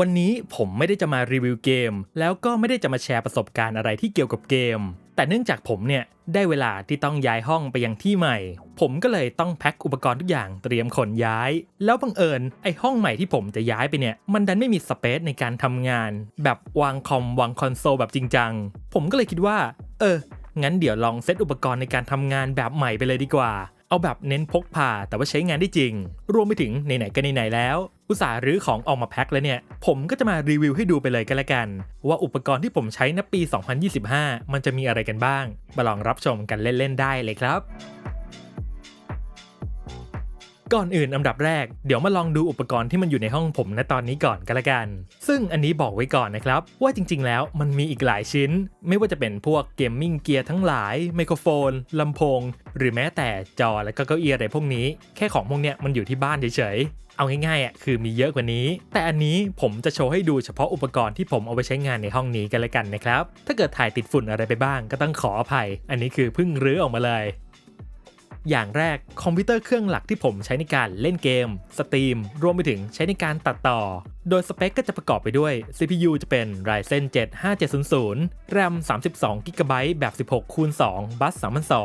วันนี้ผมไม่ได้จะมารีวิวเกม แล้วก็ไม่ได้จะมาแชร์ประสบการณ์อะไรที่เกี่ยวกับเกม แต่เนื่องจากผมเนี่ยได้เวลาที่ต้องย้ายห้องไปยังที่ใหม่ ผมก็เลยต้องแพ็คอุปกรณ์ทุกอย่างเตรียมขนย้าย แล้วบังเอิญไอห้องใหม่ที่ผมจะย้ายไปเนี่ย มันดันไม่มีสเปซในการทำงาน แบบวางคอมวางคอนโซลแบบจริงจังผมก็เลยคิดว่า เออ งั้นเดี๋ยวลองเซตอุปกรณ์ในการทำงานแบบใหม่ไปเลยดีกว่า เอาแบบเน้นพกพาแต่ว่าใช้งานได้จริง รวมไปถึงไหนๆก็ไหนๆแล้ว อุตส่าห์รื้อของออกมาแพ็คแล้วเนี่ย ผมก็จะมารีวิวให้ดูไปเลยกันละกัน ว่าอุปกรณ์ที่ผมใช้ในปี 2025 มันจะมีอะไรกันบ้าง มาลองรับชมกันเล่น ๆ ได้เลยครับ ก่อนอื่นอันดับแรกเดี๋ยวมาลองดูอุปกรณ์ที่มันอยู่ในห้องผมณตอนนี้ก่อนกันละกัน ซึ่งอันนี้บอกไว้ก่อนนะครับ ว่าจริงๆ แล้วมันมีอีกหลายชิ้น ไม่ว่าจะเป็นพวกเกมมิ่งเกียร์ทั้งหลาย ไมโครโฟน ลำโพง หรือแม้แต่จอและก็เก้าอี้อะไรพวกนี้ แค่ของพวกเนี้ยมันอยู่ที่บ้านเฉยๆ เอาง่ายๆอะคือมีเยอะกว่านี้ แต่อันนี้ผมจะโชว์ให้ดูเฉพาะอุปกรณ์ที่ผมเอาไปใช้งานในห้องนี้กันละกันนะครับถ้าเกิดถ่ายติดฝุ่นอะไรไปบ้างก็ต้องขออภัย อันนี้คือเพิ่งรื้อออกมาเลย อย่างแรกคอมพิวเตอร์เครื่องหลักที่ผมใช้ในการเล่นเกมสตรีมรวมไปถึงใช้ในการตัดต่อ โดยสเปคก็จะประกอบไปด้วย CPU จะเป็น Ryzen 7 5700 RAM 32 GB แบบ 16คูณ2 Bus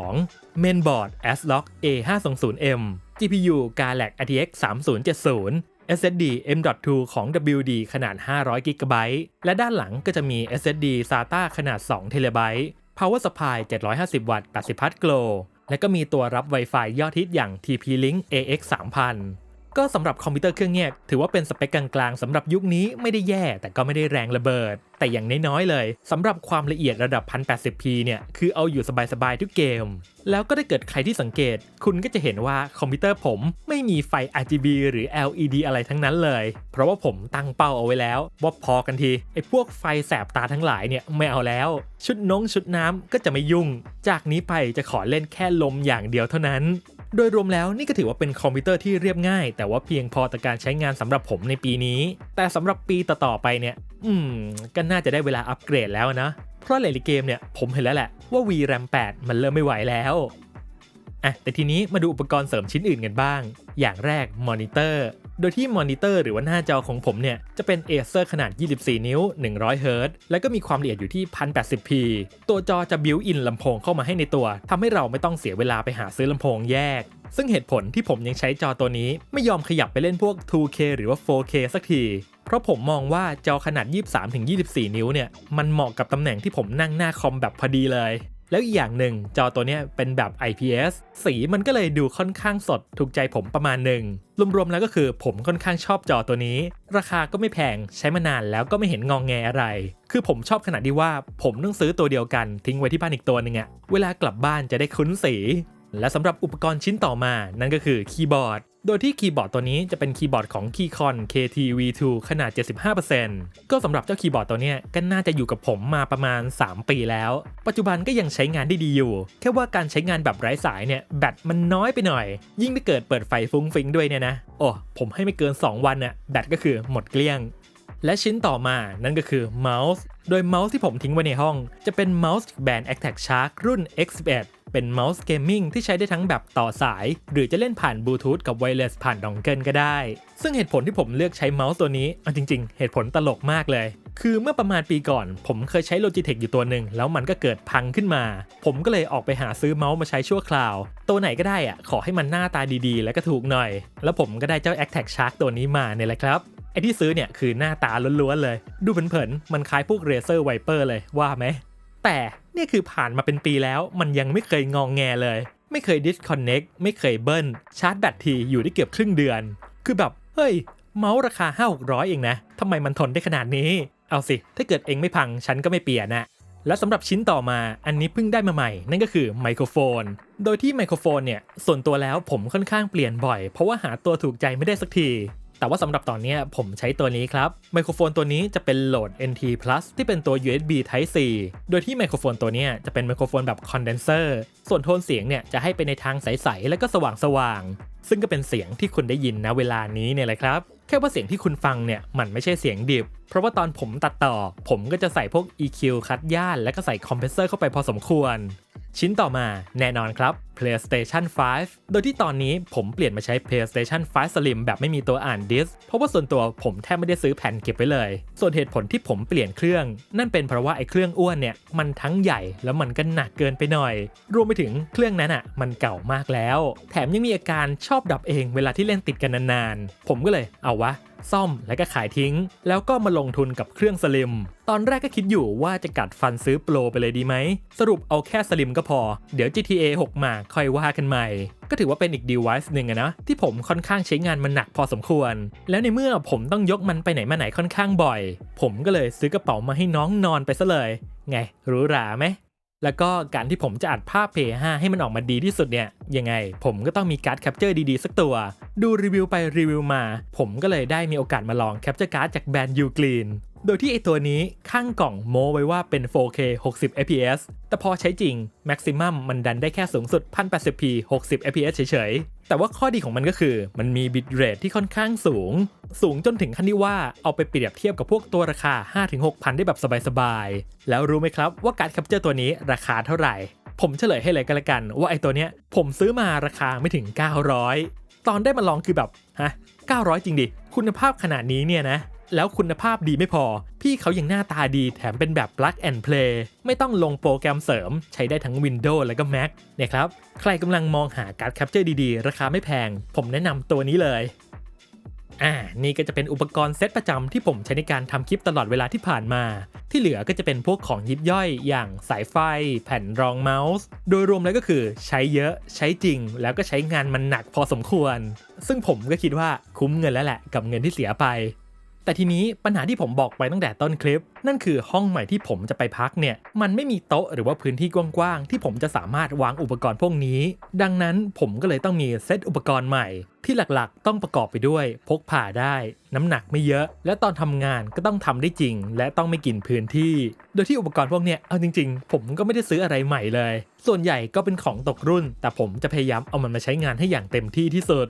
3002 Mainboard ASRock A520M GPU Galax RTX 3070 SSD M.2 ของ WD ขนาด 500 GB และด้านหลังก็จะมี SSD SATA ขนาด 2 TB Power Supply 750 วัตต์ 80 พัทโกล และก็มีตัวรับ Wi-Fi ยอดฮิตอย่าง TP-Link AX 3000 ก็สำหรับคอมพิวเตอร์เครื่องเนี้ยถือว่าเป็นสเปคกลางๆสำหรับยุคนี้ไม่ได้แย่ แต่ก็ไม่ได้แรงระเบิด แต่อย่างน้อยๆเลยสำหรับความละเอียดระดับ 1080p เนี่ยคือเอาอยู่สบายๆทุกเกม แล้วก็ได้เกิดใครที่สังเกต คุณก็จะเห็นว่าคอมพิวเตอร์ผมไม่มีไฟ RGB หรือ LED อะไรทั้งนั้นเลย เพราะว่าผมตั้งเป้าเอาไว้แล้ว ว่าพอกันทีไอ้พวกไฟแสบตาทั้งหลายเนี่ยไม่เอาแล้ว ชุดนงชุดน้ำก็จะไม่ยุ่ง จากนี้ไปจะขอเล่นแค่ลมอย่างเดียวเท่านั้น โดยรวมแล้วนี่ก็ถือว่าเป็นคอมพิวเตอร์ที่เรียบง่าย แต่ว่าเพียงพอต่อการใช้งานสำหรับผมในปีนี้ แต่สำหรับปีต่อๆไปเนี่ย อืม ก็น่าจะได้เวลาอัปเกรดแล้วนะ เพราะหลายๆเกมเนี่ยผมเห็นแล้วแหละว่า VRAM 8 มันเริ่มไม่ไหวแล้วอะแต่ทีนี้มาดูอุปกรณ์เสริมชิ้นอื่นกันบ้าง อย่างแรกมอนิเตอร์ โดยที่มอนิเตอร์หรือว่าหน้าจอของผมเนี่ย จะเป็น Acer ขนาด 24 นิ้ว 100 Hz แล้วก็มีความละเอียดอยู่ที่ 1080p ตัวจอจะบิวอินลำโพงเข้ามาให้ในตัวทำให้เราไม่ต้องเสียเวลาไปหาซื้อลำโพงแยก ซึ่งเหตุผลที่ผมยังใช้จอตัวนี้ ไม่ยอมขยับไปเล่นพวก 2K หรือว่า 4K สักทีเพราะผมมองว่าจอขนาด 23-24 นิ้วเนี่ย มันเหมาะกับตำแหน่งที่ผมนั่งหน้าคอมแบบพอดีเลย แล้วอีกอย่างหนึ่งจอตัวนี้เป็นแบบ IPS สีมันก็เลยดูค่อนข้างสดถูกใจผมประมาณหนึ่งรวมๆแล้วก็คือผมค่อนข้างชอบจอตัวนี้ ราคาก็ไม่แพงใช้มานานแล้วก็ไม่เห็นงองแงอะไร คือผมชอบขนาดที่ว่าผมต้องซื้อตัวเดียวกันทิ้งไว้ที่บ้านอีกตัวหนึ่งอะเวลากลับบ้านจะได้คุ้นสีและสำหรับอุปกรณ์ชิ้นต่อมานั่นก็คือคีย์บอร์ด โดยที่คีย์บอร์ดตัวนี้จะเป็นคีย์บอร์ดของ Keycon KT-V2 ขนาด 75%ก็สำหรับเจ้าคีย์บอร์ดตัวนี้ก็น่าจะอยู่กับผมมาประมาณ 3 ปีแล้ว ปัจจุบันก็ยังใช้งานได้ดีอยู่ แค่ว่าการใช้งานแบบไร้สายเนี่ยแบตมันน้อยไปหน่อย ยิ่งถ้าเกิดเปิดไฟฟุ้งฟิ้งด้วยเนี่ยนะ โอ้ผมให้ไม่เกิน 2 วันน่ะแบตก็คือหมดเกลี้ยง และชิ้นต่อมานั่นก็คือเมาส์โดยเมาส์ที่ผมทิ้งไว้ในห้อง จะเป็นเมาส์แบรนด์ Attack Shark รุ่น X11 เป็นเมาส์เกมมิ่งที่ใช้ได้ทั้งแบบต่อสาย หรือจะเล่นผ่านบลูทูธกับไวเลสผ่านดองเกิลก็ได้ ซึ่งเหตุผลที่ผมเลือกใช้เมาส์ตัวนี้เอาจริง ๆ เหตุผลตลกมากเลย คือเมื่อประมาณปีก่อน ผมเคยใช้ Logitech อยู่ตัวหนึ่งแล้วมันก็เกิดพังขึ้นมา ผมก็เลยออกไปหาซื้อเมาส์มาใช้ชั่วคราว ตัวไหนก็ได้อะขอให้มันหน้าตาดีๆ และก็ถูกหน่อย แล้วผมก็ได้เจ้า Attack Shark ตัวนี้มาเนี่ยแหละครับ ไอที่ซื้อเนี่ยคือหน้าตาล้วนๆเลย ดูเผินๆมันคล้ายพวก Razer Viper เลยว่าไหม แต่เนี่ยคือผ่านมาเป็นปีแล้วมันยังไม่เคยงองแงเลย ไม่เคย disconnect ไม่เคยเบิ้ลชาร์จแบตทีอยู่ได้เกือบครึ่งเดือน คือแบบ เฮ้ย เมาส์ราคา 5 6 0 0 เองนะทำไมมันทนได้ขนาดนี้ เอาสิ ถ้าเกิดเองไม่พังฉันก็ไม่เปลี่ยนนะและสำหรับชิ้นต่อมาอันนี้เพิ่งได้มาใหม่ นั่นก็คือไมโครโฟน โดยที่ไมโครโฟนเนี่ยส่วนตัวแล้วผมค่อนข้างเปลี่ยนบ่อย เพราะว่าหาตัวถูกใจไม่ได้สักที แต่ว่าสำหรับตอนนี้ผมใช้ตัวนี้ครับ ไมโครโฟนตัวนี้จะเป็นโหลด NT Plus ที่เป็นตัว USB Type C โดยที่ไมโครโฟนตัวนี้จะเป็นไมโครโฟนแบบคอนเดนเซอร์ ส่วนโทนเสียงเนี่ยจะให้ไปในทางใส ๆ และก็สว่างๆ ซึ่งก็เป็นเสียงที่คุณได้ยินนะเวลานี้เนี่ยแหละครับ แค่ว่าเสียงที่คุณฟังเนี่ยมันไม่ใช่เสียงดิบ เพราะว่าตอนผมตัดต่อ ผมก็จะใส่พวก EQ คัดย่าน และก็ใส่คอมเพรสเซอร์เข้าไปพอสมควร ชิ้นต่อมาแน่นอนครับ PlayStation 5 โดยที่ตอนนี้ผมเปลี่ยนมาใช้ PlayStation 5 Slim แบบไม่มีตัวอ่านดิสก์เพราะว่าส่วนตัวผมแทบไม่ได้ซื้อแผ่นเก็บไว้เลย ส่วนเหตุผลที่ผมเปลี่ยนเครื่อง นั่นเป็นเพราะว่าไอ้เครื่องอ้วนเนี่ยมันทั้งใหญ่แล้วมันก็หนักเกินไปหน่อย รวมไปถึงเครื่องนั้นอะมันเก่ามากแล้ว แถมยังมีอาการชอบดับเองเวลาที่เล่นติดกันนานๆ ผมก็เลยเอาวะ ซ่อมแล้วก็ขายทิ้ง แล้วก็มาลงทุนกับเครื่องสลิม ตอนแรกก็คิดอยู่ว่าจะกัดฟันซื้อโปรไปเลยดีไหม สรุปเอาแค่สลิมก็พอ เดี๋ยว GTA 6 มาค่อยว่ากันใหม่ ก็ถือว่าเป็นอีก device หนึ่งนะ ที่ผมค่อนข้างใช้งานมันหนักพอสมควร แล้วในเมื่อผมต้องยกมันไปไหนมาไหนค่อนข้างบ่อย ผมก็เลยซื้อกระเป๋ามาให้น้องนอนไปซะเลย ไงรู้หราไหม แล้วก็การที่ผมจะอัดภาพ P5 ให้มันออกมาดีที่สุดเนี่ย ยังไง ผมก็ต้องมีการ์ดแคปเจอร์ดีๆ สักตัว ดูรีวิวไปรีวิวมา ผมก็เลยได้มีโอกาสมาลองแคปเจอร์การ์ดจากแบรนด์ยูกรีน โดยที่ไอตัวนี้ข้างกล่องโมไว้ว่าเป็น 4K 60 fps แต่พอใช้จริง Maximum มันดันได้แค่สูงสุด 1080p 60 fps เฉยๆ แต่ว่าข้อดีของมันก็คือมันมี bitrate ที่ค่อนข้างสูง สูงจนถึงขั้นที่ว่าเอาไปเปรียบเทียบกับพวกตัวราคา 5-6,000 ได้แบบสบายๆ แล้วรู้ไหมครับว่าการ์ดแคปเจอร์ตัวนี้ราคาเท่าไหร่ ผมเฉลยให้เลยกันละกันว่าไอตัวเนี้ยผมซื้อมาราคาไม่ถึง 900 ตอนได้มาลองคือแบบฮะ900 จริงดิ คุณภาพขนาดนี้เนี่ยนะ แล้วคุณภาพดีไม่พอ พี่เขายังหน้าตาดีแถมเป็นแบบ plug and play ไม่ต้องลงโปรแกรมเสริม ใช้ได้ทั้ง Windows และก็ Mac เนี่ยครับ ใครกำลังมองหาการ์ดแคปเจอร์ดีๆ ราคาไม่แพง ผมแนะนำตัวนี้เลยอ่า นี่ก็จะเป็นอุปกรณ์เซตประจำที่ผมใช้ในการทำคลิปตลอดเวลาที่ผ่านมา ที่เหลือก็จะเป็นพวกของยิบย่อยอย่างสายไฟ แผ่นรองเมาส์ โดยรวมแล้วก็คือใช้เยอะใช้จริง แล้วก็ใช้งานมันหนักพอสมควร ซึ่งผมก็คิดว่าคุ้มเงินแล้วแหละกับเงินที่เสียไป แต่ทีนี้ปัญหาที่ผมบอกไปตั้งแต่ต้นคลิป นั่นคือห้องใหม่ที่ผมจะไปพักเนี่ย มันไม่มีโต๊ะหรือว่าพื้นที่กว้างๆ ที่ผมจะสามารถวางอุปกรณ์พวกนี้ ดังนั้นผมก็เลยต้องมีเซตอุปกรณ์ใหม่ ที่หลักๆ ต้องประกอบไปด้วยพกพาได้ น้ำหนักไม่เยอะ และตอนทำงานก็ต้องทำได้จริง และต้องไม่กินพื้นที่ โดยที่อุปกรณ์พวกเนี้ยเอาจริง ๆ ผมก็ไม่ได้ซื้ออะไรใหม่เลย ส่วนใหญ่ก็เป็นของตกรุ่น แต่ผมจะพยายามเอามันมาใช้งานให้อย่างเต็มที่ที่สุด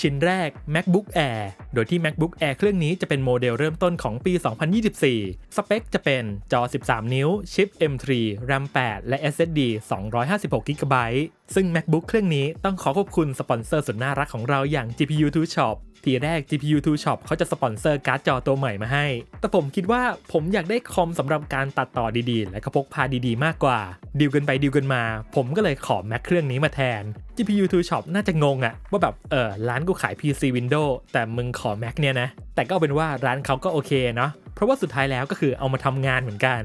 ชิ้นแรก MacBook Air โดยที่ MacBook Air เครื่องนี้จะเป็นโมเดลเริ่มต้นของปี 2024 สเปคจะเป็นจอ 13 นิ้ว ชิป M3 RAM 8 และ SSD 256 GB ซึ่ง MacBook เครื่องนี้ต้องขอขอบคุณสปอนเซอร์สุดน่ารักของเราอย่าง GPU 2 Shop ทีแรก GPU 2 Shop เขาจะสปอนเซอร์การ์ดจอตัวใหม่มาให้ แต่ผมคิดว่าผมอยากได้คอมสำหรับการตัดต่อดีๆ และก็พกพาดีๆ มากกว่า ดีลกันไปดีลกันมา ผมก็เลยขอ Mac เครื่องนี้มาแทน GPU 2 Shop น่าจะงงอะว่าแบบเออร้านกูขาย PC Windows แต่มึงขอ Mac เนี่ยนะ แต่ก็เอาเป็นว่าร้านเขาก็โอเคเนาะเพราะว่าสุดท้ายแล้วก็คือเอามาทำงานเหมือนกัน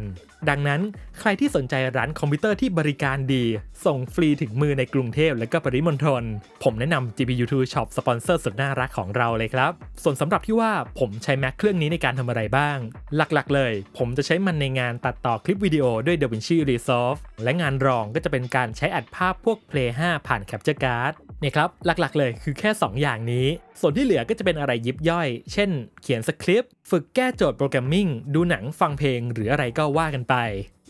ดังนั้นใครที่สนใจร้านคอมพิวเตอร์ที่บริการดี ส่งฟรีถึงมือในกรุงเทพและก็ปริมณฑลผมแนะนำ GPU 2 Shop สปอนเซอร์สุดน่ารักของเราเลยครับ ส่วนสำหรับที่ว่าผมใช้ Mac เครื่องนี้ในการทำอะไรบ้าง หลักๆ เลย ผมจะใช้มันในงานตัดต่อคลิปวิดีโอด้วย DaVinci Resolve และงานรองก็จะเป็นการใช้อัดภาพพวก Play 5 ผ่าน Capture Card เนี่ยครับหลักๆเลยคือแค่ 2 อย่างนี้ ส่วนที่เหลือก็จะเป็นอะไรยิบย่อย เช่น เขียนสคริปต์ ฝึกแก้โจทย์โปรแกรมมิ่ง ดูหนังฟังเพลงหรืออะไรก็ว่ากันไป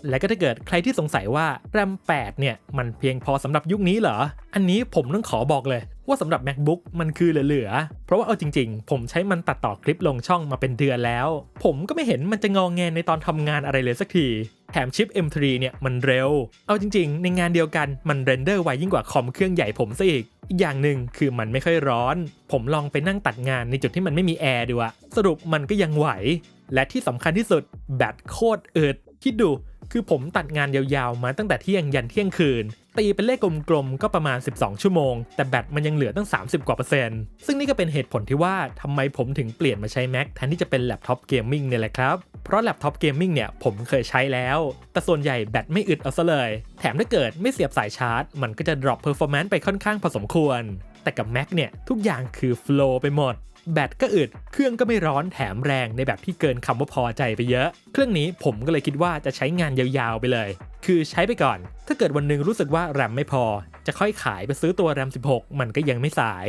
และก็ถ้าเกิดใครที่สงสัยว่า RAM 8 เนี่ย มันเพียงพอสำหรับยุคนี้เหรอ อันนี้ผมต้องขอบอกเลย ว่าสำหรับ MacBook มันคือเหลือๆ เพราะว่าเอาจริงๆ ผมใช้มันตัดต่อคลิปลงช่องมาเป็นเดือนแล้ว ผมก็ไม่เห็นมันจะงองแงในตอนทำงานอะไรเลยสักทีแถมชิป M3 เนี่ยมันเร็ว เอาจริงๆ ในงานเดียวกันมันเรนเดอร์ไวยิ่งกว่าคอมเครื่องใหญ่ผมซะอีก อีกอย่างหนึ่งคือมันไม่ค่อยร้อน ผมลองไปนั่งตัดงานในจุดที่มันไม่มีแอร์ดูอะสรุปมันก็ยังไหว และที่สำคัญที่สุดแบตโคตรอึด คิดดูคือผมตัดงานยาวๆ มาตั้งแต่เที่ยงยันเที่ยงคืน ตีเป็นเลขกลมๆ ก็ประมาณ 12 ชั่วโมง แต่แบตมันยังเหลือตั้ง 30 กว่าเปอร์เซ็นต์ ซึ่งนี่ก็เป็นเหตุผลที่ว่าทำไมผมถึงเปลี่ยนมาใช้ Mac แทนที่จะเป็นแล็ปท็อปเกมมิ่งเนี่ยแหละครับ เพราะแล็ปท็อปเกมมิ่งเนี่ยผมเคยใช้แล้ว แต่ส่วนใหญ่แบตไม่อึดเอาซะเลย แถมถ้าเกิดไม่เสียบสายชาร์จ มันก็จะ drop performance ไปค่อนข้างพอสมควร แต่กับ Mac เนี่ยทุกอย่างคือ flow ไปหมด แบตก็อึด เครื่องก็ไม่ร้อนแถมแรงในแบบที่เกินคำว่าพอใจไปเยอะ เครื่องนี้ผมก็เลยคิดว่าจะใช้งานยาวๆไปเลย คือใช้ไปก่อน ถ้าเกิดวันหนึงรู้สึกว่าแรมไม่พอ จะค่อยขายไปซื้อตัวแรม 16 มันก็ยังไม่สาย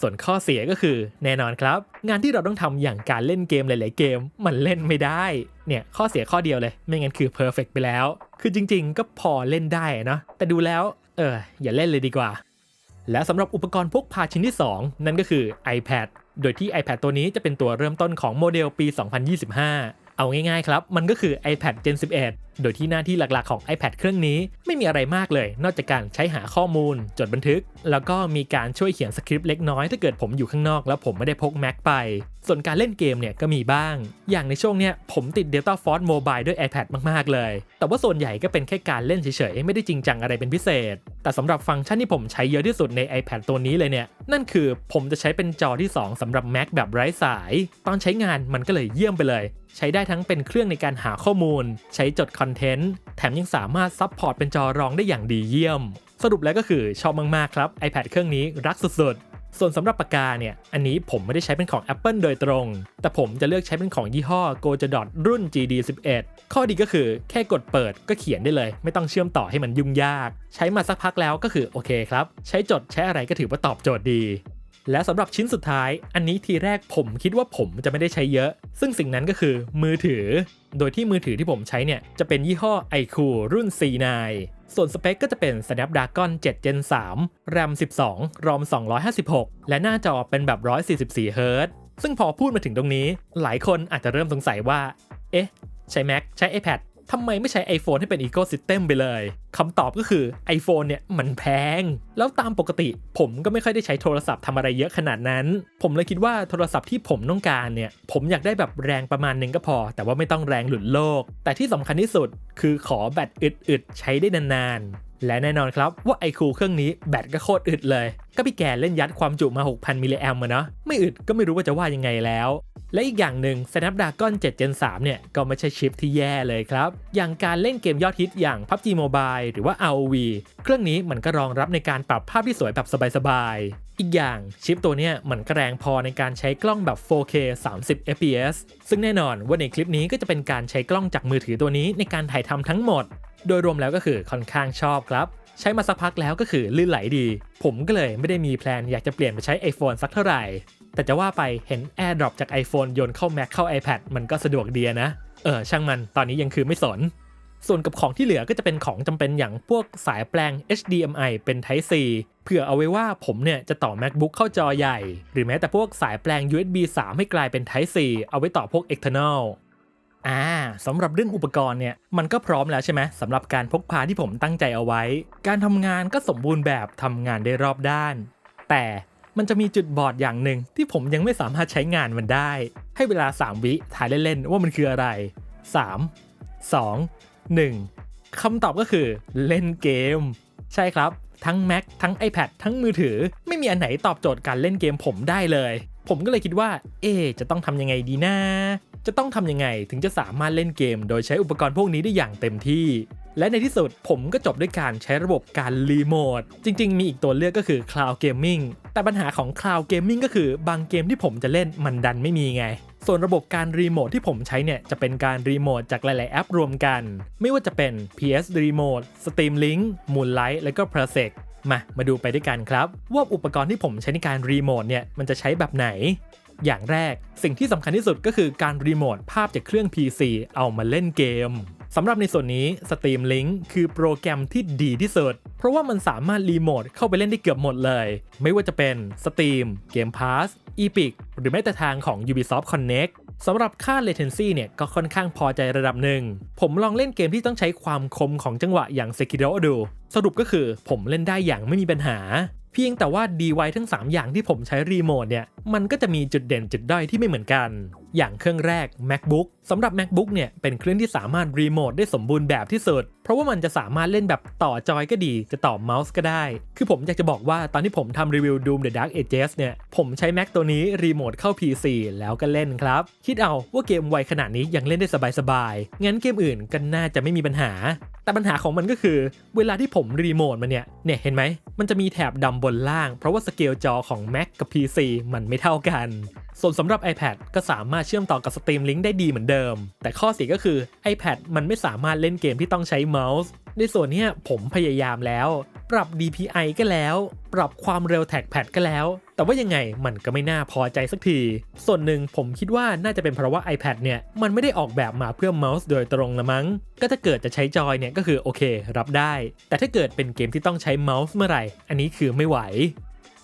ส่วนข้อเสียก็คือ แน่นอนครับ งานที่เราต้องทำอย่างการเล่นเกมหลาย ๆ เกม มันเล่นไม่ได้ เนี่ยข้อเสียข้อเดียวเลย ไม่งั้นคือเพอร์เฟกไปแล้ว คือจริง ๆ ก็พอเล่นได้เนาะแต่ดูแล้ว เอออย่าเล่นเลยดีกว่า และสำหรับอุปกรณ์พกพาชิ้นที่ 2 นั่นก็คือ iPad โดยที่ iPad ตัวนี้จะเป็นตัวเริ่มต้นของโมเดลปี 2025 เอาง่ายๆครับ มันก็คือ iPad Gen 11โดยที่หน้าที่หลักๆของ iPad เครื่องนี้ไม่มีอะไรมากเลย นอกจากการใช้หาข้อมูล จดบันทึก แล้วก็มีการช่วยเขียนสคริปต์เล็กน้อยถ้าเกิดผมอยู่ข้างนอกแล้วผมไม่ได้พก Mac ไป ส่วนการเล่นเกมเนี่ยก็มีบ้าง อย่างในช่วงเนี้ยผมติด Delta Force Mobile ด้วย iPad มากๆเลย แต่ว่าส่วนใหญ่ก็เป็นแค่การเล่นเฉยๆ ไม่ได้จริงจังอะไรเป็นพิเศษ แต่สำหรับฟังก์ชันที่ผมใช้เยอะที่สุดใน iPad ตัวนี้เลยเนี่ยนั่นคือผมจะใช้เป็นจอที่ 2สำหรับ Mac แบบไร้สาย ตอนใช้งานมันก็เลยเยี่ยมไปเลย ใช้ได้ทั้งเป็นเครื่องในการหาข้อมูล ใช้จดคอนเทนต์ แถมยังสามารถซับพอร์ตเป็นจอรองได้อย่างดีเยี่ยม สรุปแล้วก็คือชอบมาก ๆ ครับ iPad เครื่องนี้รักสุด ๆ ส่วนสำหรับปากกาเนี่ย อันนี้ผมไม่ได้ใช้เป็นของ Apple โดยตรง แต่ผมจะเลือกใช้เป็นของยี่ห้อ g o j a d o t รุ่น GD 11 ข้อดีก็คือแค่กดเปิดก็เขียนได้เลย ไม่ต้องเชื่อมต่อให้มันยุ่งยาก ใช้มาสักพักแล้วก็คือโอเคครับ ใช้จดใช้อะไรก็ถือว่าตอบโจทย์ดี และสำหรับชิ้นสุดท้าย อันนี้ทีแรกผมคิดว่าผมจะไม่ได้ใช้เยอะ ซึ่งสิ่งนั้นก็คือมือถือ โดยที่มือถือที่ผมใช้เนี่ย จะเป็นยี่ห้อ iQOO รุ่น C9 ส่วนสเปคก็จะเป็น Snapdragon 7 Gen 3 RAM 12 ROM 256 และหน้าจอเป็นแบบ 144 Hz ซึ่งพอพูดมาถึงตรงนี้ หลายคนอาจจะเริ่มสงสัยว่า เอ๊ะ ใช้ Mac ใช้ iPad ทำไมไม่ใช้ iPhone ให้เป็น Ecosystem ไปเลย คำตอบก็คือ iPhone เนี่ยมันแพง แล้วตามปกติ ผมก็ไม่ค่อยได้ใช้โทรศัพท์ทำอะไรเยอะขนาดนั้น ผมเลยคิดว่าโทรศัพท์ที่ผมต้องการเนี่ยผมอยากได้แบบแรงประมาณหนึงก็พอ แต่ว่าไม่ต้องแรงหลุดโลก แต่ที่สำคัญที่สุดคือขอแบตอึดๆใช้ได้นานๆ และแน่นอนครับว่า iQOO เครื่องนี้แบตก็โคตรอึดเลย ก็พี่แกเล่นยัดความจุมา 6,000มิลลิแอมป์อะเนาะไม่อึดก็ไม่รู้ว่าจะว่ายังไงแล้ว และอีกอย่างหนึ่ง Snapdragon 7 Gen 3 เนี่ย ก็ไม่ใช่ชิปที่แย่เลยครับ อย่างการเล่นเกมยอดฮิตอย่าง PUBG Mobile หรือว่า ROV เครื่องนี้มันก็รองรับในการปรับภาพที่สวยแบบสบายๆ อีกอย่างชิปตัวเนี้ยมันก็แรงพอในการใช้กล้องแบบ 4K 30 fps ซึ่งแน่นอนว่าในคลิปนี้ก็จะเป็นการใช้กล้องจากมือถือตัวนี้ในการถ่ายทำทั้งหมด โดยรวมแล้วก็คือค่อนข้างชอบครับใช้มาสักพักแล้วก็คือลื่นไหลดี ผมก็เลยไม่ได้มีแพลนอยากจะเปลี่ยนไปใช้ iPhone สักเท่าไหร่ แต่จะว่าไปเห็น AirDrop จาก iPhone โยนเข้า Mac เข้า iPad มันก็สะดวกดีนะ เออ ช่างมันตอนนี้ยังคือไม่สน ส่วนกับของที่เหลือก็จะเป็นของจำเป็นอย่างพวกสายแปลง HDMI เป็น Type C เผื่อเอาไว้ว่าผมเนี่ยจะต่อ MacBook เข้าจอใหญ่ หรือแม้แต่พวกสายแปลง USB 3 ให้กลายเป็น Type C เอาไว้ต่อพวก external อ่าสำหรับเรื่องอุปกรณ์เนี่ยมันก็พร้อมแล้วใช่ไหมสำหรับการพกพาที่ผมตั้งใจเอาไว้ การทำงานก็สมบูรณ์แบบทำงานได้รอบด้าน แต่ มันจะมีจุดบอดอย่างหนึ่งที่ผมยังไม่สามารถใช้งานมันได้ ให้เวลา 3 วิถ่ายเล่นๆว่ามันคืออะไร 3 2 1คำตอบก็คือเล่นเกม ใช่ครับ ทั้ง Mac ทั้ง iPad ทั้งมือถือ ไม่มีอันไหนตอบโจทย์การเล่นเกมผมได้เลย ผมก็เลยคิดว่า เอ จะต้องทำยังไงดีนะจะต้องทำยังไงถึงจะสามารถเล่นเกม โดยใช้อุปกรณ์พวกนี้ได้อย่างเต็มที่ และในที่สุดผมก็จบด้วยการใช้ระบบการรีโมท จริง ๆ มีอีกตัวเลือกก็คือ Cloud Gaming แต่ปัญหาของ Cloud Gaming ก็คือบางเกมที่ผมจะเล่นมันดันไม่มีไง ส่วนระบบการรีโมทที่ผมใช้เนี่ยจะเป็นการรีโมทจากหลาย ๆ แอปรวมกัน ไม่ว่าจะเป็น PS Remote Steam Link Moonlight และก็ p r o s e c มา มาดูไปด้วยกันครับ ว่าอุปกรณ์ที่ผมใช้ในการรีโมทเนี่ยมันจะใช้แบบไหน อย่างแรก สิ่งที่สำคัญที่สุดก็คือการรีโมทภาพจากเครื่อง PC เอามาเล่นเกมสำหรับในส่วนนี้ Steam Link คือโปรแกรมที่ดีที่สุด เพราะว่ามันสามารถรีโมทเข้าไปเล่นได้เกือบหมดเลย ไม่ว่าจะเป็น Steam Game Pass Epic หรือแม้แต่ทางของ Ubisoft Connect สำหรับค่า latency เนี่ยก็ค่อนข้างพอใจระดับหนึ่ง ผมลองเล่นเกมที่ต้องใช้ความคมของจังหวะอย่าง Sekiro ดู สรุปก็คือผมเล่นได้อย่างไม่มีปัญหา เพียงแต่ว่าดีไวทั้ง 3 อย่างที่ผมใช้รีโมทเนี่ย มันก็จะมีจุดเด่นจุดด้อยที่ไม่เหมือนกัน อย่างเครื่องแรก MacBook สำหรับ MacBook เนี่ย เป็นเครื่องที่สามารถรีโมทได้สมบูรณ์แบบที่สุด เพราะว่ามันจะสามารถเล่นแบบต่อจอยก็ดี จะต่อเมาส์ก็ได้ คือผมอยากจะบอกว่าตอนที่ผมทำรีวิว Doom The Dark Ages เนี่ย ผมใช้ Mac ตัวนี้รีโมทเข้า PC แล้วก็เล่นครับ คิดเอาว่าเกมไวขนาดนี้ยังเล่นได้สบายๆ งั้นเกมอื่นก็น่าจะไม่มีปัญหา แต่ปัญหาของมันก็คือ เวลาที่ผมรีโมทมันเนี่ย เนี่ยเห็นไหม มันจะมีแถบดำบนล่าง เพราะว่าสเกลจอของ Mac กับ PC มันไม่เท่ากัน ส่วนสำหรับ iPad ก็สามารถเชื่อมต่อกับ Steam Link ได้ดีเหมือนเดิม แต่ข้อเสียก็คือ iPad มันไม่สามารถเล่นเกมที่ต้องใช้เมาส์ ในส่วนนี้ผมพยายามแล้ว ปรับ DPI ก็แล้ว ปรับความเร็วแท็กแพดก็แล้ว แต่ว่ายังไงมันก็ไม่น่าพอใจสักที ส่วนหนึ่งผมคิดว่าน่าจะเป็นเพราะว่า iPad เนี่ยมันไม่ได้ออกแบบมาเพื่อเมาส์โดยตรงละมั้ง ก็ถ้าเกิดจะใช้จอยเนี่ยก็คือโอเค รับได้ แต่ถ้าเกิดเป็นเกมที่ต้องใช้เมาส์เมื่อไหร่ อันนี้คือไม่ไหว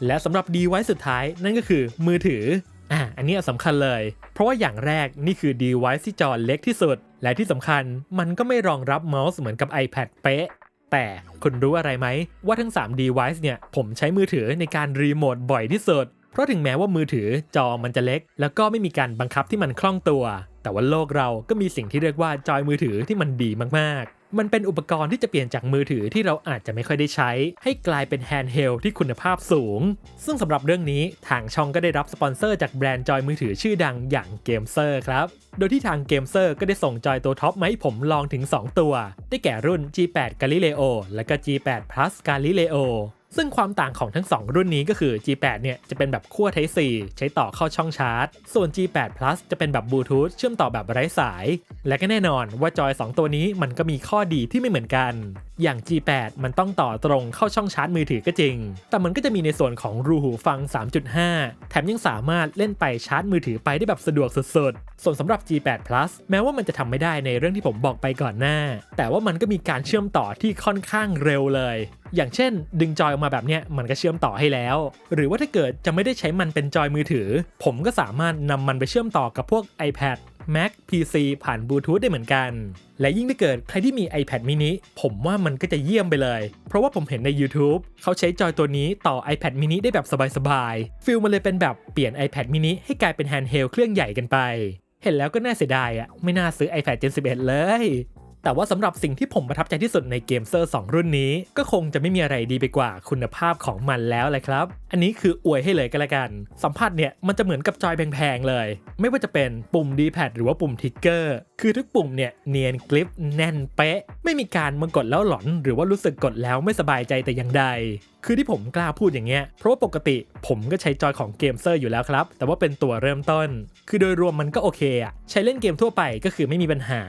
และสำหรับดีไว้สุดท้ายนั่นก็คือมือถืออะอันนี้สำคัญเลย เพราะว่าอย่างแรกนี่คือ device ที่จอเล็กที่สุดและที่สำคัญมันก็ไม่รองรับเมาส์เหมือนกับ iPad เป๊ะ แต่คุณรู้อะไรไหม ว่าทั้ง 3 device เนี่ย ผมใช้มือถือในการรีโมทบ่อยที่สุด เพราะถึงแม้ว่ามือถือจอมันจะเล็ก แล้วก็ไม่มีการบังคับที่มันคล่องตัว แต่ว่าโลกเราก็มีสิ่งที่เรียกว่าจอยมือถือที่มันดีมากๆ มันเป็นอุปกรณ์ที่จะเปลี่ยนจากมือถือที่เราอาจจะไม่ค่อยได้ใช้ ให้กลายเป็นแฮนด์เฮลที่คุณภาพสูง ซึ่งสำหรับเรื่องนี้ทางช่องก็ได้รับสปอนเซอร์จากแบรนด์จอยมือถือชื่อดังอย่างเกมเซอร์ครับ โดยที่ทางเกมเซอร์ก็ได้ส่งจอยตัวท็อปมาให้ผมลองถึง 2 ตัว ได้แก่รุ่น G8 Galileo และก็ G8 Plus Galileo ซึ่งความต่างของทั้ง 2 รุ่นนี้ก็คือ G8 เนี่ยจะเป็นแบบขั้ว Type C ใช้ต่อเข้าช่องชาร์จ ส่วน G8 Plus จะเป็นแบบบลูทูธเชื่อมต่อแบบไร้สาย และก็แน่นอนว่าจอย 2 ตัวนี้มันก็มีข้อดีที่ไม่เหมือนกัน อย่าง G8 มันต้องต่อตรงเข้าช่องชาร์จมือถือก็จริง แต่มันก็จะมีในส่วนของรูหูฟัง 3.5 แถมยังสามารถเล่นไปชาร์จมือถือไปได้แบบสะดวกสุดๆ ส่วนสำหรับ G8 Plus แม้ว่ามันจะทำไม่ได้ในเรื่องที่ผมบอกไปก่อนหน้า แต่ว่ามันก็มีการเชื่อมต่อที่ค่อนข้างเร็วเลย อย่างเช่น ดึงจอยออกมาแบบเนี้ยมันก็เชื่อมต่อให้แล้ว หรือว่าถ้าเกิดจะไม่ได้ใช้มันเป็นจอยมือถือ ผมก็สามารถนำมันไปเชื่อมต่อกับพวก iPad Mac PC ผ่านบลูทูธได้เหมือนกัน และยิ่งถ้าเกิดใครที่มี iPad mini ผมว่ามันก็จะเยี่ยมไปเลย เพราะว่าผมเห็นใน YouTube เขาใช้จอยตัวนี้ต่อ iPad mini ได้แบบสบายๆฟิลมันเลยเป็นแบบเปลี่ยน iPad mini ให้กลายเป็นแฮนด์เฮลเครื่องใหญ่กันไป เห็นแล้วก็น่าเสียดายอะไม่น่าซื้อ iPad Gen 11 เลย แต่ว่าสำหรับสิ่งที่ผมประทับใจที่สุดในเกมเซอร์ 2 รุ่นนี้ ก็คงจะไม่มีอะไรดีไปกว่าคุณภาพของมันแล้วแหละครับ อันนี้คืออวยให้เลยก็แล้วกัน สัมผัสเนี่ยมันจะเหมือนกับจอยแพงๆเลย ไม่ว่าจะเป็นปุ่ม D-pad หรือว่าปุ่มทิกเกอร์ คือทุกปุ่มเนี่ยเนียนกริปแน่นเป๊ะ ไม่มีการมากดแล้วหลอน หรือว่ารู้สึกกดแล้วไม่สบายใจแต่อย่างใดคือที่ผมกล้าพูดอย่างเงี้ย เพราะว่าปกติผมก็ใช้จอยของเกมเซอร์อยู่แล้วครับ แต่ว่าเป็นตัวเริ่มต้น คือโดยรวมมันก็โอเคอะใช้เล่นเกมทั่วไปก็คือไม่มีปัญหา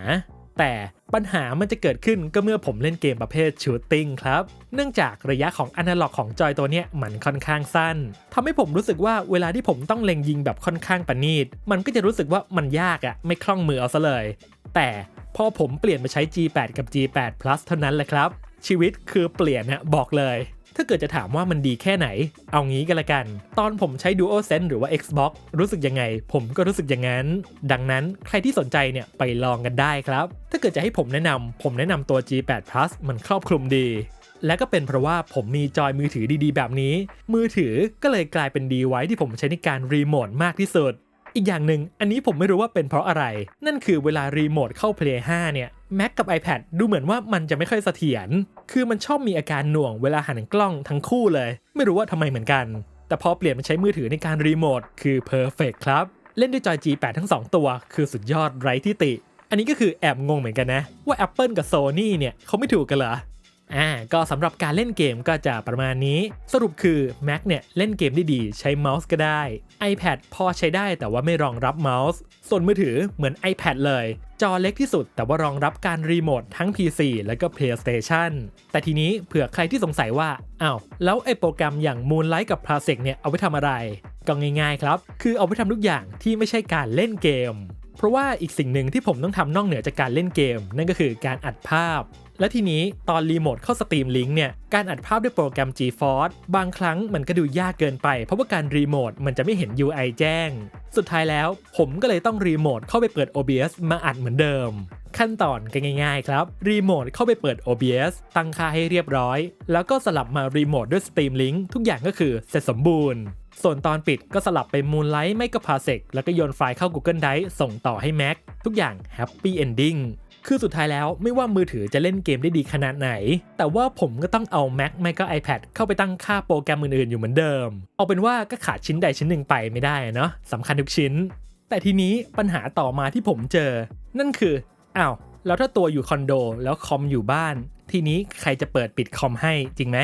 แต่ปัญหามันจะเกิดขึ้นก็เมื่อผมเล่นเกมประเภทชูตติ้งครับ เนื่องจากระยะของอนาล็อกของจอยตัวเนี้ยมันค่อนข้างสั้นทำให้ผมรู้สึกว่าเวลาที่ผมต้องเล็งยิงแบบค่อนข้างประณีต มันก็จะรู้สึกว่ามันยากอะไม่คล่องมือเอาซะเลย แต่พอผมเปลี่ยนมาใช้ G8 กับ G8 Plus เท่านั้นแหละครับ ชีวิตคือเปลี่ยนนะบอกเลย ถ้าเกิดจะถามว่ามันดีแค่ไหน เอางี้กันละกัน ตอนผมใช้ DualSense หรือว่า Xbox รู้สึกยังไง ผมก็รู้สึกอย่างนั้น ดังนั้นใครที่สนใจเนี่ยไปลองกันได้ครับ ถ้าเกิดจะให้ผมแนะนำผมแนะนำตัว G8 Plus มันครอบคลุมดี และก็เป็นเพราะว่าผมมีจอยมือถือดีๆ แบบนี้ มือถือก็เลยกลายเป็นดีไว้ที่ผมใช้ในการรีโมทมากที่สุด อีกอย่างหนึ่งอันนี้ผมไม่รู้ว่าเป็นเพราะอะไร นั่นคือเวลารีโมทเข้า Play 5 เนี่ย Mac กับ iPad ดูเหมือนว่ามันจะไม่ค่อยเสถียร คือมันชอบมีอาการหน่วงเวลาหันกล้องทั้งคู่เลย ไม่รู้ว่าทำไมเหมือนกัน แต่พอเปลี่ยนมาใช้มือถือในการรีโมทคือ perfect ครับ เล่นด้วยจอย G8 ทั้ง 2 ตัว คือสุดยอดไร้ที่ติ อันนี้ก็คือแอบงงเหมือนกันนะ ว่า Apple กับ Sony เนี่ยเขาไม่ถูกกันเหรอ อ่าก็สำหรับการเล่นเกมก็จะประมาณนี้ สรุปคือ Mac เนี่ยเล่นเกมได้ดีใช้เมาส์ก็ได้ iPad พอใช้ได้แต่ว่าไม่รองรับเมาส์ส่วนมือถือเหมือน iPad เลย จอเล็กที่สุดแต่ว่ารองรับการรีโมททั้ง PC และก็ PlayStation แต่ทีนี้เผื่อใครที่สงสัยว่าอ้าวแล้วไอโปรแกรมอย่าง Moonlight กับ Parsec เนี่ยเอาไว้ทำอะไร ก็ง่ายๆครับ คือเอาไว้ทำทุกอย่างที่ไม่ใช่การเล่นเกมเพราะว่าอีกสิ่งหนึ่งที่ผมต้องทำนอกเหนือจากการเล่นเกม นั่นก็คือการอัดภาพ และทีนี้ตอนรีโมทเข้าสตรีมลิงก์เนี่ย การอัดภาพด้วยโปรแกรม GeForce บางครั้งมันก็ดูยากเกินไป เพราะว่าการรีโมทมันจะไม่เห็น UI แจ้ง สุดท้ายแล้วผมก็เลยต้องรีโมทเข้าไปเปิด OBS มาอัดเหมือนเดิม ขั้นตอนก็ง่ายๆครับ รีโมทเข้าไปเปิด OBS ตั้งค่าให้เรียบร้อย แล้วก็สลับมารีโมทด้วยสตรีมลิงก์ทุกอย่างก็คือเสร็จสมบูรณ์ ส่วนตอนปิดก็สลับไป Moonlight ไม่ก็ Parsec แล้วก็โยนไฟล์เข้า Google Drive ส่งต่อให้ Mac ทุกอย่าง Happy Ending คือสุดท้ายแล้วไม่ว่ามือถือจะเล่นเกมได้ดีขนาดไหน แต่ว่าผมก็ต้องเอา Mac ไม่ก็ iPad เข้าไปตั้งค่าโปรแกรมอื่นๆอยู่เหมือนเดิม เอาเป็นว่าก็ขาดชิ้นใดชิ้นหนึ่งไปไม่ได้เนาะสำคัญทุกชิ้น แต่ทีนี้ปัญหาต่อมาที่ผมเจอ นั่นคืออ้าวแล้วถ้าตัวอยู่คอนโดแล้วคอมอยู่บ้าน ทีนี้ใครจะเปิดปิดคอมให้จริงไหม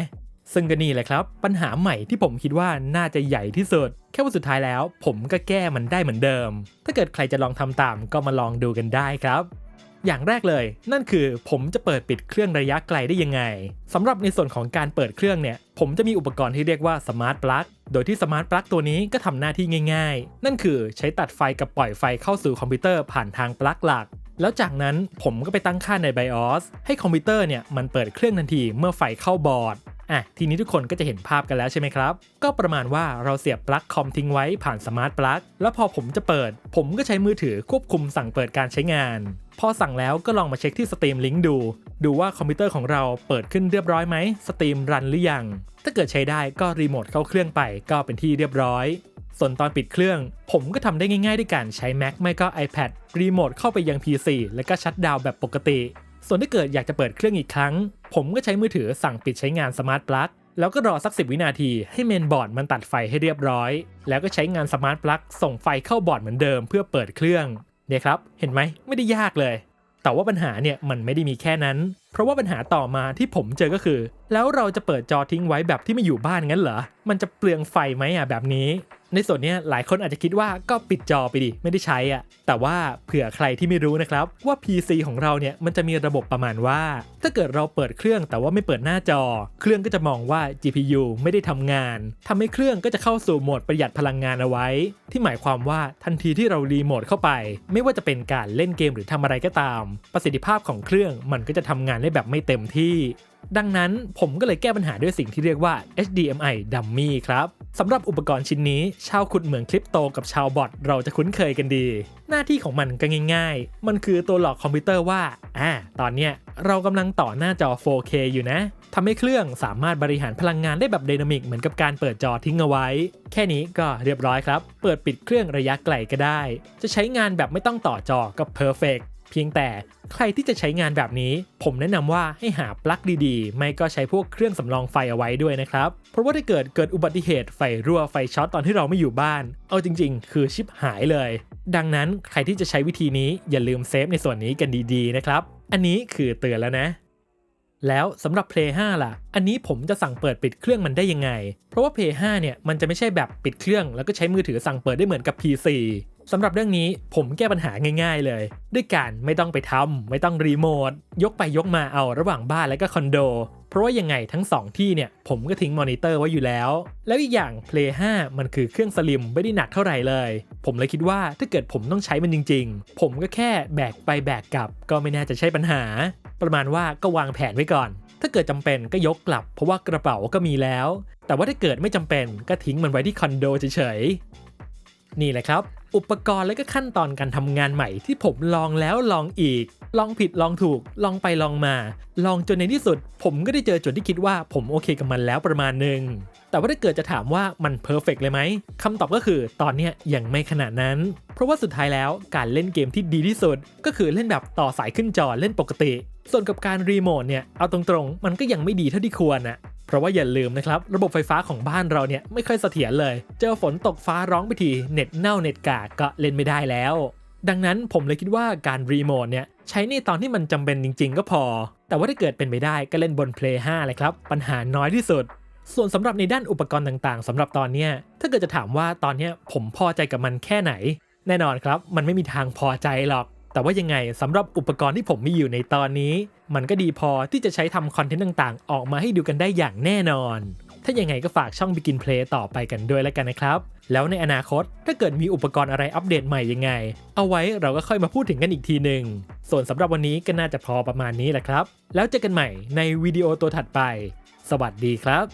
ซึ่งก็นี่แหละครับ ปัญหาใหม่ที่ผมคิดว่าน่าจะใหญ่ที่สุด แค่ว่าสุดท้ายแล้ว ผมก็แก้มันได้เหมือนเดิม ถ้าเกิดใครจะลองทำตามก็มาลองดูกันได้ครับ อย่างแรกเลย นั่นคือผมจะเปิดปิดเครื่องระยะไกลได้ยังไงสำหรับในส่วนของการเปิดเครื่องเนี่ย ผมจะมีอุปกรณ์ที่เรียกว่าสมาร์ทปลั๊กโดยที่สมาร์ทปลั๊กตัวนี้ก็ทำหน้าที่ง่าย ๆ นั่นคือใช้ตัดไฟกับปล่อยไฟเข้าสู่คอมพิวเตอร์ผ่านทางปลั๊กหลัก แล้วจากนั้นผมก็ไปตั้งค่าใน BIOS ให้คอมพิวเตอร์เนี่ยมันเปิดเครื่องทันทีเมื่อไฟเข้าบอร์ด อะทีนี้ทุกคนก็จะเห็นภาพกันแล้วใช่ไหมครับ ก็ประมาณว่าเราเสียบปลั๊กคอมทิ้งไว้ผ่านสมาร์ทปลั๊กแล้วพอผมจะเปิด ผมก็ใช้มือถือควบคุมสั่งเปิดการใช้งาน พอสั่งแล้วก็ลองมาเช็คที่สตรีมลิงก์ดู ดูว่าคอมพิวเตอร์ของเราเปิดขึ้นเรียบร้อยไหมสตรีมรันหรือยัง ถ้าเกิดใช้ได้ก็รีโมทเข้าเครื่องไปก็เป็นที่เรียบร้อยส่วนตอนปิดเครื่อง ผมก็ทำได้ง่ายๆ ด้วยการใช้ Mac ไม่ก็ iPad รีโมทเข้าไปยัง PC แล้วก็ชัดดาวแบบปกติ ส่วนถ้าเกิดอยากจะเปิดเครื่องอีกครั้ง ผมก็ใช้มือถือสั่งปิดใช้งานสมาร์ทปลั๊กแล้วก็รอสัก 10 วินาทีให้เมนบอร์ดมันตัดไฟให้เรียบร้อย แล้วก็ใช้งานสมาร์ทปลั๊กส่งไฟเข้าบอร์ดเหมือนเดิมเพื่อเปิดเครื่องเนี่ยครับ เห็นไหมไม่ได้ยากเลย แต่ว่าปัญหาเนี่ยมันไม่ได้มีแค่นั้น เพราะว่าปัญหาต่อมาที่ผมเจอก็คือ แล้วเราจะเปิดจอทิ้งไว้แบบที่ไม่อยู่บ้านงั้นเหรอ มันจะเปลืองไฟไหมอะแบบนี้ ในส่วนนี้หลายคนอาจจะคิดว่าก็ปิดจอไปดิ ไม่ได้ใช้อะ แต่ว่าเผื่อใครที่ไม่รู้นะครับ ว่า PC ของเราเนี่ยมันจะมีระบบประมาณว่า ถ้าเกิดเราเปิดเครื่องแต่ว่าไม่เปิดหน้าจอ เครื่องก็จะมองว่า GPU ไม่ได้ทำงานทำให้เครื่องก็จะเข้าสู่โหมดประหยัดพลังงานเอาไว้ ที่หมายความว่าทันทีที่เรารีโมทเข้าไป ไม่ว่าจะเป็นการเล่นเกมหรือทำอะไรก็ตาม ประสิทธิภาพของเครื่องมันก็จะทำงานได้แบบไม่เต็มที่ ดังนั้นผมก็เลยแก้ปัญหาด้วยสิ่งที่เรียกว่า HDMI Dummy ครับสำหรับอุปกรณ์ชิ้นนี้ ชาวขุดเหมืองคลิปโตกับชาวบอทเราจะคุ้นเคยกันดี หน้าที่ของมันก็ง่าย ๆ มันคือตัวหลอกคอมพิวเตอร์ว่าอ่าตอนเนี้ยเรากำลังต่อหน้าจอ 4K อยู่นะทำให้เครื่องสามารถบริหารพลังงานได้แบบไดนามิกเหมือนกับการเปิดจอทิ้งเอาไว้ แค่นี้ก็เรียบร้อยครับ เปิดปิดเครื่องระยะไกลก็ได้ จะใช้งานแบบไม่ต้องต่อจอก็ perfect เพียงแต่ใครที่จะใช้งานแบบนี้ ผมแนะนำว่าให้หาปลั๊กดีๆ ไม่ก็ใช้พวกเครื่องสำรองไฟเอาไว้ด้วยนะครับ เพราะว่าถ้าเกิดเกิดอุบัติเหตุไฟรั่วไฟช็อตตอนที่เราไม่อยู่บ้าน เอาจริง ๆ คือชิปหายเลย ดังนั้นใครที่จะใช้วิธีนี้อย่าลืมเซฟในส่วนนี้กันดีๆนะครับ อันนี้คือเตือนแล้วนะแล้วสำหรับ Play 5 ล่ะ อันนี้ผมจะสั่งเปิดปิดเครื่องมันได้ยังไง เพราะว่า Play 5 เนี่ยมันจะไม่ใช่แบบปิดเครื่อง แล้วก็ใช้มือถือสั่งเปิดได้เหมือนกับ PC สำหรับเรื่องนี้ผมแก้ปัญหาง่าย ๆ เลย ด้วยการไม่ต้องไปทำไม่ต้องรีโมทยกไปยกมาเอาระหว่างบ้านและก็คอนโด เพราะว่ายังไงทั้ง 2 ที่เนี่ย ผมก็ทิ้งมอนิเตอร์ไว้อยู่แล้ว แล้วอีกอย่าง Play 5 มันคือเครื่องสลิมไม่ได้หนักเท่าไหร่เลย ผมเลยคิดว่าถ้าเกิดผมต้องใช้มันจริง ๆ ผมก็แค่แบกไปแบกกลับ ก็ไม่น่าจะใช่ปัญหา ประมาณว่าก็วางแผนไว้ก่อน ถ้าเกิดจำเป็นก็ยกกลับ เพราะว่ากระเป๋าก็มีแล้ว แต่ว่าถ้าเกิดไม่จำเป็นก็ทิ้งมันไว้ที่คอนโดเฉยๆนี่แหละครับ อุปกรณ์และก็ขั้นตอนการทำงานใหม่ที่ผมลองแล้วลองอีก ลองผิดลองถูก ลองไปลองมา ลองจนในที่สุด ผมก็ได้เจอจุดที่คิดว่าผมโอเคกับมันแล้วประมาณหนึ่งแต่ว่าถ้าเกิดจะถามว่ามันเพอร์เฟกเลยไหมคำตอบก็คือตอนเนี้ยยังไม่ขนาดนั้น เพราะว่าสุดท้ายแล้วการเล่นเกมที่ดีที่สุด ก็คือเล่นแบบต่อสายขึ้นจอเล่นปกติ ส่วนกับการรีโมทเนี่ยเอาตรงๆ มันก็ยังไม่ดีเท่าที่ควรนะ เพราะว่าอย่าลืมนะครับ ระบบไฟฟ้าของบ้านเราเนี่ยไม่ค่อยเสถียรเลย เจอฝนตกฟ้าร้องไปทีเน็ตเน่าเน็ตกาก็เล่นไม่ได้แล้ว ดังนั้นผมเลยคิดว่าการรีโมทเนี่ยใช้ในตอนที่มันจำเป็นจริง ๆ ก็พอ แต่ว่าถ้าเกิดเป็นไปได้ก็เล่นบน Play 5เลยครับปัญหาน้อยที่สุดส่วนสำหรับในด้านอุปกรณ์ต่างๆสำหรับตอนเนี้ยถ้าเกิดจะถามว่าตอนเนี้ยผมพอใจกับมันแค่ไหน แน่นอนครับ มันไม่มีทางพอใจหรอก แต่ว่ายังไงสำหรับอุปกรณ์ที่ผมมีอยู่ในตอนนี้ มันก็ดีพอที่จะใช้ทำคอนเทนต์ต่างๆ ออกมาให้ดูกันได้อย่างแน่นอน ถ้ายังไงก็ฝากช่อง Begin Play ต่อไปกันด้วยแล้วกันนะครับ แล้วในอนาคตถ้าเกิดมีอุปกรณ์อะไรอัปเดตใหม่ยังไง เอาไว้เราก็ค่อยมาพูดถึงกันอีกทีหนึ่งส่วนสำหรับวันนี้ก็น่าจะพอประมาณนี้แหละครับ แล้วเจอกันใหม่ในวิดีโอตัวถัดไป สวัสดีครับ